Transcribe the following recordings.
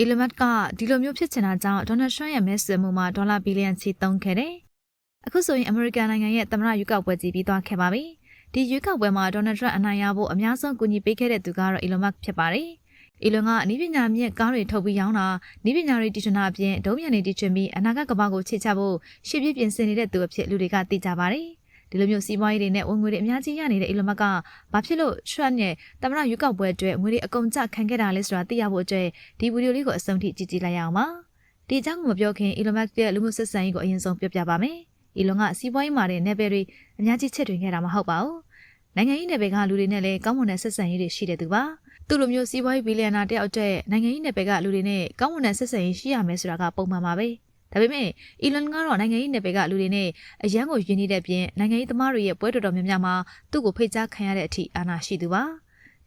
အီလမတ်ကဒီလိုမျိုးဖြစ်ချင်တာကြောင့်ဒေါ်နယ်ထရန့်ရဲ့မဲဆွယ်မှုမှာဒေါ်လာဘီလီယံချီသုံးခဲ့တယ်။အခုဆိုရင်အမေရိကန်နိုင်ငံရဲ့သမ္မတရွေးကောက်ပွဲကြီးပြီးသွားခဲ့ပါပြီ။ဒီရွေးကောက်ပွဲမှာဒေါ်နယ်ထရန့်အနိုင်ရဖို့အများဆုံးကူညီပေးခဲ့တဲ့သူကတော့အီလမတ်ဖြစ်ပါတယ်။အီလွန်ကအနည်းပညာမြင့်ကားတွေထုတ်ပြီးရောင်းတာနည်းပညာတွေတီထွင်တာအပြင်ဒုံးမြန်တွေတီထွင်ပြီးအနာဂတ်ကမ္ဘာကိုခြေချဖို့ရှေ့ပြေးပြင်ဆင်နေတဲ့သူအဖြစ်လူတွေကသိကြပါတယ်။ ဒီလိုမျိုးစီးပွားရေးတွေနဲ့ဝင်ငွေတွေအများကြီးရနေတဲ့အီလွန်မတ်ကဘာဖြစ်လို့ Trump ရဲ့သမ္မတရွေးကောက်ပွဲအတွက်ငွေတွေအကုန်ကျခံခဲ့တာလဲဆိုတာသိရဖို့အတွက်ဒီဗီဒီယိုလေးကိုအဆုံးထိကြည့်ကြည့်လိုက်ရအောင်ပါ။ဒီအကြောင်းကိုမပြောခင်အီလွန်မတ်ရဲ့လူမှုဆက်ဆံရေးကိုအရင်ဆုံးပြောပြပါမယ်။အီလွန်ကစီးပွားရေးမှာတဲ့နယ်ပယ်တွေအများကြီးချစ်တွင်ခဲ့တာမဟုတ်ပါဘူး။နိုင်ငံရေးနယ်ပယ်ကလူတွေနဲ့လည်းကောင်းမွန်တဲ့ဆက်ဆံရေးတွေရှိတဲ့သူပါ။သူ့လိုမျိုးစီးပွားရေးဘီလီယံနာတယောက်အတွက်နိုင်ငံရေးနယ်ပယ်ကလူတွေနဲ့ကောင်းမွန်တဲ့ဆက်ဆံရေးရှိရမယ်ဆိုတာကပုံမှန်ပါပဲ။ ဒါပေမဲ့အီလွန်ကတော့နိုင်ငံရေးနယ်ပယ်ကလူတွေနဲ့အရန်ကိုယဉ်နေတဲ့ပြင်နိုင်ငံရေးသမားတွေရဲ့ပွဲတော်တော်များများမှာသူ့ကိုဖိတ်ကြားခံရတဲ့အထိအာဏာရှိသူပါ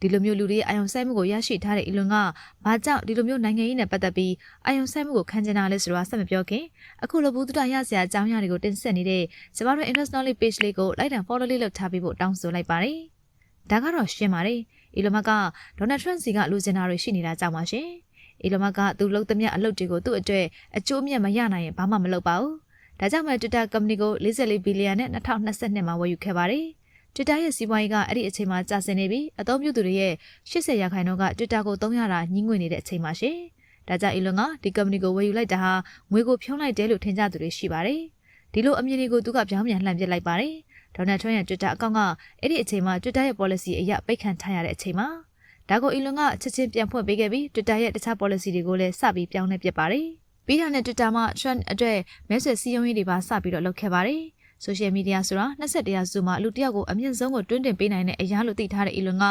ဒီလိုမျိုးလူတွေအာယုံဆိုင်မှုကိုရရှိထားတဲ့အီလွန်ကဘာကြောင့်ဒီလိုမျိုးနိုင်ငံရေးနဲ့ပတ်သက်ပြီးအာယုံဆိုင်မှုကိုခံကျင်တာလဲဆိုတော့ဆက်မပြောခင်အခုလိုဘူးတူတာရစရာအကြောင်းအရာတွေကိုတင်ဆက်နေတဲ့ကျမတို့ international page လေးကိုလိုက်တန် follow လေးလုပ်ထားပြီးဖို့တောင်းဆိုလိုက်ပါတယ်ဒါကတော့ရှင်းပါတယ်အီလွန်မကဒေါ်နယ်ထရန့်စီကလူစင်တာတွေရှိနေတာကြောင့်ပါရှင် အီလွန်မကသူလုပ်သမျှအလုပ်တွေကိုသူ့အတွက်အကျိုးမြတ်မရနိုင်ရင်ဘာမှမလုပ်ပါဘူးဒါကြောင့်မှ Twitter company ကို44ဘီလီယံနဲ့2022မှာဝယ်ယူခဲ့ပါတယ်။ Twitter ရဲ့စီးပွားရေးကအဲ့ဒီအချိန်မှာကျဆင်းနေပြီးအသုံးပြုသူတွေရဲ့80ရာခိုင်နှုန်းက Twitter ကိုသုံးရတာညှင်းငွေနေတဲ့အချိန်မှာရှင်။ဒါကြောင့် Elon ကဒီ company ကိုဝယ်ယူလိုက်တာဟာငွေကိုဖြုံးလိုက်တယ်လို့ထင်ကြသူတွေရှိပါတယ်။ဒီလိုအမြင်တွေကိုသူကပြောင်းပြန်လှန်ပစ်လိုက်ပါတယ်။ဒေါ်နယ်ထရန့်ရဲ့ Twitter အကောင့်ကအဲ့ဒီအချိန်မှာ Twitter ရဲ့ policy အရပိတ်ခံထားရတဲ့အချိန်မှာ ဒါကို Elon ကချက်ချင်းပြန်ဖွင့်ပေးခဲ့ပြီး Twitter ရဲ့တခြား policy တွေကိုလည်းစပြီးပြောင်းလဲပစ်ပါတယ်။ပြီးတာနဲ့ Twitter မှာ Trump အတွက်မဲဆွယ်စည်းရုံးရေးတွေပါစပြီးတော့လုပ်ခဲ့ပါတယ်။ social media ဆိုတာ21ရာစုမှာလူတစ်ယောက်ကိုအမြင့်ဆုံးကိုတွင်းတင်ပေးနိုင်တဲ့အရာလို့သိထားတဲ့ Elon က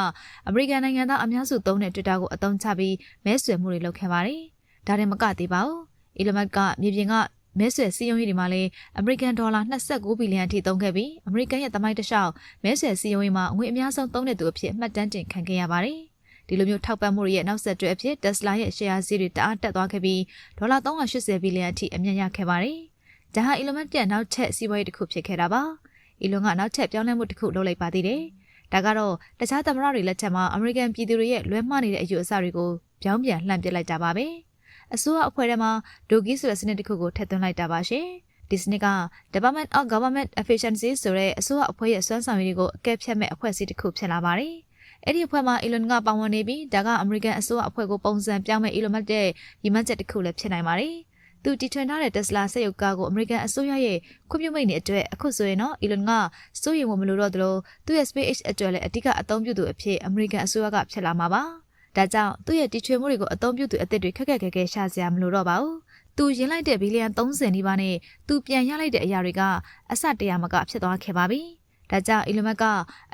အမေရိကန်နိုင်ငံသားအများစုသုံးတဲ့ Twitter ကိုအသုံးချပြီးမဲဆွယ်မှုတွေလုပ်ခဲ့ပါတယ်။ဒါတင်မကသေးပါဘူး။ Elon Musk ကမြေပြင်ကမဲဆွယ်စည်းရုံးရေးတွေမှာလည်းအမေရိကန်ဒေါ်လာ29ဘီလီယံအထိသုံးခဲ့ပြီးအမေရိကန်ရဲ့သမိုင်းတစ်လျှောက်မဲဆွယ်စည်းရုံးရေးမှာငွေအများဆုံးသုံးတဲ့သူအဖြစ်မှတ်တမ်းတင်ခံခဲ့ရပါတယ်။ ဒီလိုမျိုးထောက်ပံ့မှုတွေရဲ့နောက်ဆက်တွဲအဖြစ် Tesla ရဲ့ share ဈေးတွေတအားတက်သွားခဲ့ပြီးဒေါ်လာ380ဘီလီယံအထိအမြတ်ရခဲ့ပါတယ်။ဒါဟာ Elon Musk ရဲ့နောက်ထပ်စီးပွားရေးတစ်ခုဖြစ်ခဲ့တာပါ။ Elon ကနောက်ထပ်ပြောင်းလဲမှုတစ်ခုလုပ်လိုက်ပါသေးတယ်။ဒါကတော့တခြားသမ္မတတွေလက်ထက်မှာအမေရိကန်ပြည်သူတွေရဲ့လွဲမှားနေတဲ့အယူအဆတွေကိုပြောင်းပြန်လှန်ပစ်လိုက်တာပါပဲ။အစိုးရအဖွဲ့ထဲမှာဒိုဂီဆိုတဲ့စနစ်တစ်ခုကိုထည့်သွင်းလိုက်တာပါရှင်။ဒီစနစ်က Department of Government Efficiency ဆိုတဲ့အစိုးရအဖွဲ့ရဲ့စွမ်းဆောင်ရည်တွေကိုအကဲဖြတ်မဲ့အဖွဲ့အစည်းတစ်ခုဖြစ်လာပါတယ်။ အဲ့ဒီအဖွဲ့မှာ Elon ကပါဝင်နေပြီးဒါကအမေရိကန်အစိုးရအဖွဲ့ကိုပုံစံပြောင်းမဲ့ Elon Musk ရဲ့ရည်မှန်းချက်တစ်ခုလည်းဖြစ်နိုင်ပါတယ်။သူတီထွင်ထားတဲ့ Tesla စက်ရုပ်ကားကိုအမေရိကန်အစိုးရရဲ့ခွင့်ပြုမိတ်နေအတွက်အခုဆိုရင်တော့ Elon ကစိုးရိမ်မှုမလိုတော့သလိုသူ့ရဲ့ SpaceX အတွက်လည်းအဓိကအသုံးပြုသူအဖြစ်အမေရိကန်အစိုးရကဖြစ်လာမှာပါ။ဒါကြောင့်သူ့ရဲ့တီထွင်မှုတွေကိုအသုံးပြုသူအသစ်တွေခက်ခက်ခဲခဲရှာစရာမလိုတော့ပါဘူး။သူရင်းလိုက်တဲ့ဘီလီယံ30နီးပါးနဲ့သူပြန်ရလိုက်တဲ့အရာတွေကအစတရာမကဖြစ်သွားခဲ့ပါပြီ။ ဒါကြောင့် Elon Musk က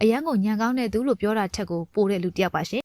အရန်ကိုညံကောင်းတဲ့သူလို့ပြောတာထက်ကိုပိုတဲ့လူတစ်ယောက်ပါရှင်